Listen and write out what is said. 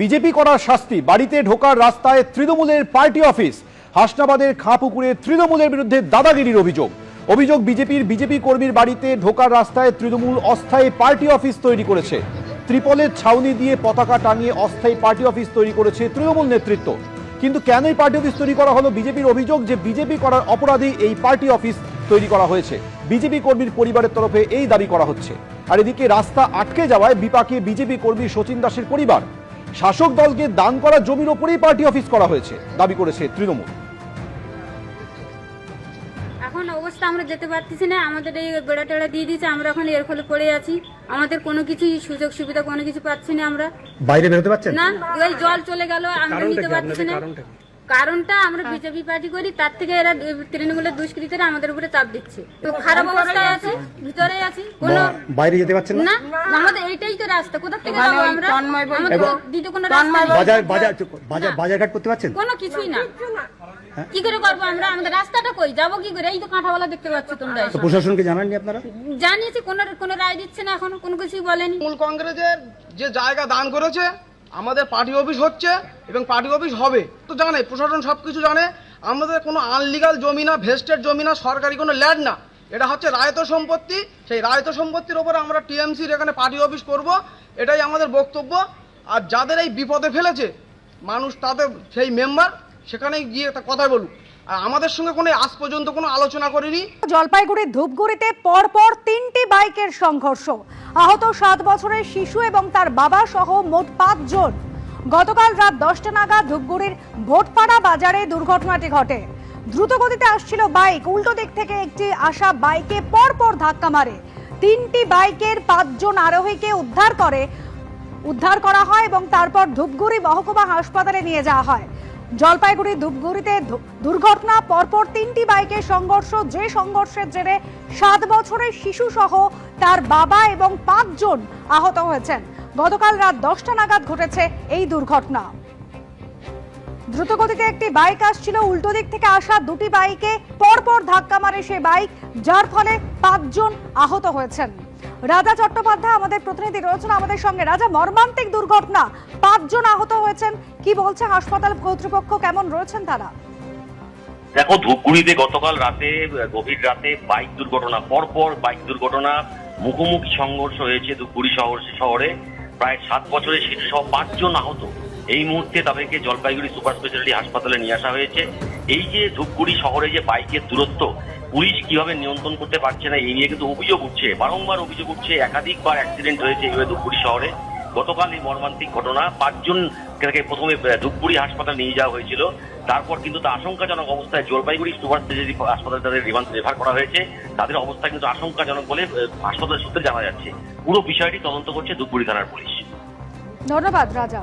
BJP করার শাস্তি, বাড়িতে ঢোকার রাস্তায় তৃণমূলের পার্টি অফিস, হাসনাবাদের খাঁপুকুরে তৃণমূলের বিরুদ্ধে দাদাগিরির অভিযোগ। অভিযোগ বিজেপির বিজেপি কর্মীর বাড়িতে ঢোকার রাস্তায় তৃণমূল অস্থায়ী পার্টি অফিস তৈরি করেছে। ত্রিপলের ছাউনি দিয়ে পতাকা টাঙিয়ে অস্থায়ী পার্টি অফিস তৈরি করেছে তৃণমূল নেতৃত্ব। কিন্তু কেন এই পার্টি অফিস তৈরি করা হলো বিজেপির অভিযোগ যে বিজেপি করার অপরাধী এই পার্টি অফিস তৈরি করা হয়েছে। বিজেপি কর্মীর পরিবারের তরফে এই দাবি করা হচ্ছে। আর এদিকে রাস্তা আটকে যাওয়ায় বিপাকে বিজেপি কর্মী সচিন দাসের পরিবার। শাসক দলকে দান করা জমির ওপরেই পার্টি অফিস করা হয়েছে দাবি করেছে তৃণমূল। এখন অবস্থা আমরা যেতে পারতেছি না আমাদের এই বেড়া টেড়া দিয়ে দিয়েছে আমরা এখন এর ফলে পড়ে আছি। আমাদের কোনো কিছু সুযোগ সুবিধা কোনো কিছু পাচ্ছি না আমরা। বাইরে বেরোতে পারছেন? না ওই জল চলে গেল আমরা নিতে পারছি না। কারণটা আমরা বিজেপি পার্টি করি তার থেকে এরা তৃণমূলের দুষ্কৃতীরা আমাদের উপরে চাপ দিচ্ছে। তো খারাপ অবস্থায় আছে। ভিতরে আছি? কোনো বাইরে যেতে পারছেন না? আমাদের এইটাই তো রাস্তা। কোথা থেকে যাব আমরা? দ্বিতীয় কোনো। বাজার বাজার বাজার বাজারঘাট করতে পারছেন? কোনো কিছুই না। কি করে করব আমরা? আমাদের রাস্তাটা কই? যাব কি করে? এই তো কাঁঠাওয়ালা দেখতে পাচ্ছ তোমরা প্রশাসনকে জানাননি আপনারা? জানিয়েছি কোনো কোনো রায় দিচ্ছে না এখন কোনো কিছুই বলেনি। মূল কংগ্রেসের যে জায়গা দান করেছে আমাদের পার্টি অফিস হচ্ছে এবং পার্টি অফিস হবে। তো জানে, প্রশাসন সব কিছু জানে, আমাদের কোনো আনলিগাল জমি না ভেস্টেড জমি না, সরকারি কোনো ল্যান্ড না। এটা হচ্ছে রায়ত সম্পত্তি। সেই রায়ত সম্পত্তির ওপরে আমরা টিএমসির এখানে পার্টি অফিস করব। এটাই আমাদের বক্তব্য। আর যাদের এই বিপদে ফেলেছে, মানুষ তাদের সেই মেম্বার সেখানেই গিয়ে কথা বলুক। আর আমাদের সঙ্গে কোনো আজ পর্যন্ত কোনো আলোচনা করিনি। জলপাইগুড়ির ধূপগুড়িতে পরপর তিনটি বাইকের সংঘর্ষ। আহত সাত বছরের শিশু এবং তার বাবা সহ মোট পাঁচজন। গতকাল রাত দশটা নাগাদ ধূপগুড়ির ভোটপাড়া বাজারে দুর্ঘটনাটি ঘটে। দ্রুত গতিতে আসছিল বাইক। উল্টো দিক থেকে একটি আসা বাইকে পরপর ধাক্কা মারে। তিনটি বাইকের পাঁচজন আরোহীকে উদ্ধার করে, উদ্ধার করা হয় এবং তারপর ধূপগুড়ি মহকুমা হাসপাতালে নিয়ে যাওয়া হয়। জলপাইগুড়ি ধূপগুড়িতে দুর্ঘটনা। পরপর তিনটি বাইকের সংঘর্ষ। যে সংঘর্ষের জেরে সাত বছরের শিশু সহ তার বাবা এবং পাঁচজন আহত হয়েছেন। গতকাল রাত দশটা নাগাদ ঘটেছে এই দুর্ঘটনা। দ্রুতগতিতে একটি বাইক আসছিল, উল্টো দিক থেকে আসা দুটি বাইকে পরপর ধাক্কা মারে সে বাইক, যার ফলে পাঁচজন আহত হয়েছেন। রাজা চট্টোপাধ্যায় আমাদের প্রতিনিধি রয়েছেন আমাদের সঙ্গে। রাজা, মর্মান্তিক দুর্ঘটনা। পাঁচজন আহত হয়েছেন। কি বলছে হাসপাতাল কর্তৃপক্ষ? কেমন রয়েছেন তারা? দেখো, ধূপগুড়িতে গতকাল রাতে, গভীর রাতে বাইক দুর্ঘটনা, পরপর বাইক দুর্ঘটনা, মুখোমুখি সংঘর্ষ হয়েছে ধূপগুড়ি শহর শহরে। প্রায় সাত বছরের শিশু সহ পাঁচজন আহত। এই মুহূর্তে তাদেরকে জলপাইগুড়ি সুপার স্পেশালিটি হাসপাতালে নিয়ে আসা হয়েছে। এই যে ধূপগুড়ি শহরে যে বাইকের দূরত্ব, পুলিশ কীভাবে নিয়ন্ত্রণ করতে পারছে না, এই নিয়ে কিন্তু অভিযোগ উঠছে। বারংবার অভিযোগ উঠছে, একাধিকবার অ্যাক্সিডেন্ট হয়েছে এইভাবে ধূপগুড়ি শহরে। গতকাল এই মর্মান্তিক ঘটনা। পাঁচজন প্রথমে ধূপগুড়ি হাসপাতালে নিয়ে যাওয়া হয়েছিল। তারপর কিন্তু তা আশঙ্কাজনক অবস্থায় জলপাইগুড়ি সুপার স্পেশালিটি হাসপাতালে তাদের রিমান্ড রেফার করা হয়েছে। তাদের অবস্থা কিন্তু আশঙ্কাজনক বলে হাসপাতাল সূত্রে জানা যাচ্ছে। পুরো বিষয়টি তদন্ত করছে ধূপগুড়ি থানার পুলিশ। ধন্যবাদ, রাজা।